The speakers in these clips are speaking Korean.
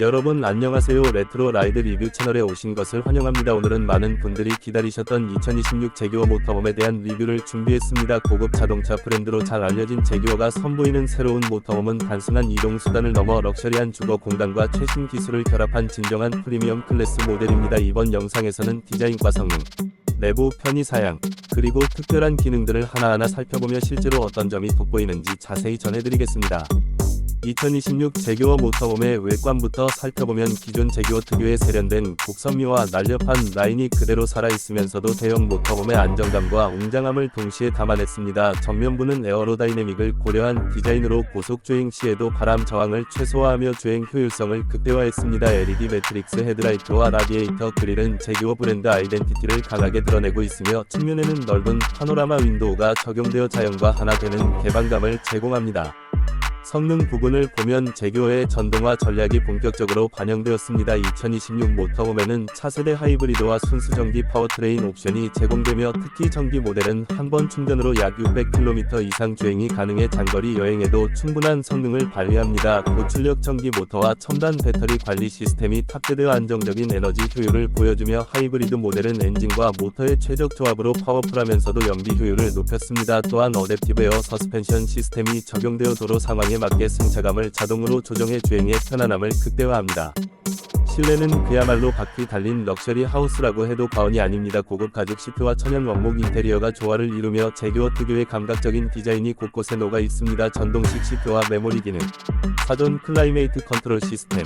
여러분 안녕하세요. 레트로 라이드 리뷰 채널에 오신 것을 환영합니다. 오늘은 많은 분들이 기다리셨던 2026 제규어 모터홈에 대한 리뷰를 준비했습니다. 고급 자동차 브랜드로 잘 알려진 제규어가 선보이는 새로운 모터홈은 단순한 이동 수단을 넘어 럭셔리한 주거 공간과 최신 기술을 결합한 진정한 프리미엄 클래스 모델입니다. 이번 영상에서는 디자인과 성능 내부 편의 사양 그리고 특별한 기능들을 하나하나 살펴보며 실제로 어떤 점이 돋보이는지 자세히 전해드리겠습니다 2026 제규어 모터홈의 외관부터 살펴보면 기존 제규어 특유의 세련된 곡선미와 날렵한 라인이 그대로 살아있으면서도 대형 모터홈의 안정감과 웅장함을 동시에 담아냈습니다. 전면부는 에어로다이내믹을 고려한 디자인으로 고속 주행 시에도 바람 저항을 최소화하며 주행 효율성을 극대화했습니다. LED 매트릭스 헤드라이트와 라디에이터 그릴은 제규어 브랜드 아이덴티티를 강하게 드러내고 있으며 측면에는 넓은 파노라마 윈도우가 적용되어 자연과 하나 되는 개방감을 제공합니다. 성능 부분을 보면 제규어의 전동화 전략이 본격적으로 반영되었습니다. 2026 모터홈에는 차세대 하이브리드와 순수전기 파워트레인 옵션이 제공되며 특히 전기 모델은 한 번 충전으로 약 600km 이상 주행이 가능해 장거리 여행에도 충분한 성능을 발휘합니다. 고출력 전기 모터와 첨단 배터리 관리 시스템이 탑재되어 안정적인 에너지 효율을 보여주며 하이브리드 모델은 엔진과 모터의 최적 조합으로 파워풀하면서도 연비 효율을 높였습니다. 또한 어댑티브 에어 서스펜션 시스템이 적용되어 도로 상황에 맞게 승차감을 자동으로 조정해 주행의 편안함을 극대화합니다. 실내는 그야말로 바퀴 달린 럭셔리 하우스라고 해도 과언이 아닙니다. 고급 가죽 시트와 천연 원목 인테리어가 조화를 이루며 제규어 특유의 감각적인 디자인이 곳곳에 녹아 있습니다. 전동식 시트와 메모리 기능, 사전 클라이메이트 컨트롤 시스템,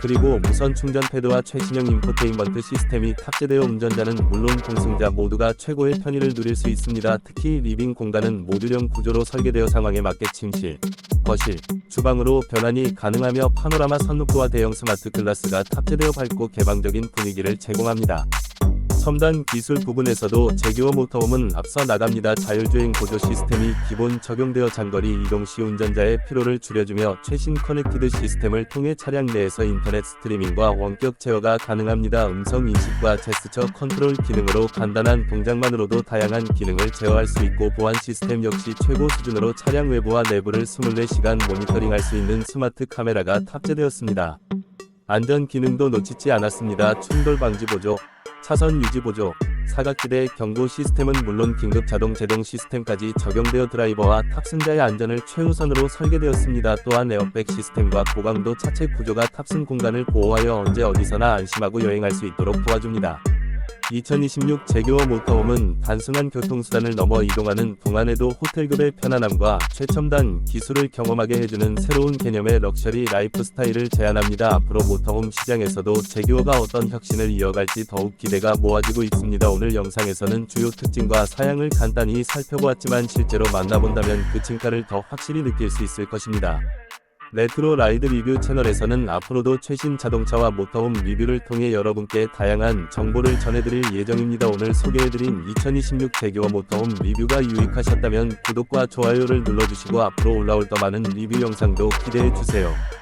그리고 무선 충전 패드와 최신형 인포테인먼트 시스템이 탑재되어 운전자는 물론 동승자 모두가 최고의 편의를 누릴 수 있습니다. 특히 리빙 공간은 모듈형 구조로 설계되어 상황에 맞게 침실, 거실, 주방으로 변환이 가능하며 파노라마 선루프와 대형 스마트 글라스가 탑재되어 밝고 개방적인 분위기를 제공합니다. 첨단 기술 부분에서도 제규어 모터홈은 앞서 나갑니다. 자율주행 보조 시스템이 기본 적용되어 장거리 이동 시 운전자의 피로를 줄여주며 최신 커넥티드 시스템을 통해 차량 내에서 인터넷 스트리밍과 원격 제어가 가능합니다. 음성 인식과 제스처 컨트롤 기능으로 간단한 동작만으로도 다양한 기능을 제어할 수 있고 보안 시스템 역시 최고 수준으로 차량 외부와 내부를 24시간 모니터링할 수 있는 스마트 카메라가 탑재되었습니다. 안전 기능도 놓치지 않았습니다. 충돌 방지 보조, 차선 유지 보조, 사각지대 경고 시스템은 물론 긴급 자동 제동 시스템까지 적용되어 드라이버와 탑승자의 안전을 최우선으로 설계되었습니다. 또한 에어백 시스템과 고강도 차체 구조가 탑승 공간을 보호하여 언제 어디서나 안심하고 여행할 수 있도록 도와줍니다. 2026 제규어 모터홈은 단순한 교통수단을 넘어 이동하는 동안에도 호텔급의 편안함과 최첨단 기술을 경험하게 해주는 새로운 개념의 럭셔리 라이프 스타일을 제안합니다. 앞으로 모터홈 시장에서도 제규어가 어떤 혁신을 이어갈지 더욱 기대가 모아지고 있습니다. 오늘 영상에서는 주요 특징과 사양을 간단히 살펴보았지만 실제로 만나본다면 그 층가를 더 확실히 느낄 수 있을 것입니다. 레트로 라이드 리뷰 채널에서는 앞으로도 최신 자동차와 모터홈 리뷰를 통해 여러분께 다양한 정보를 전해드릴 예정입니다. 오늘 소개해드린 2026 제규어 모터홈 리뷰가 유익하셨다면 구독과 좋아요를 눌러주시고 앞으로 올라올 더 많은 리뷰 영상도 기대해주세요.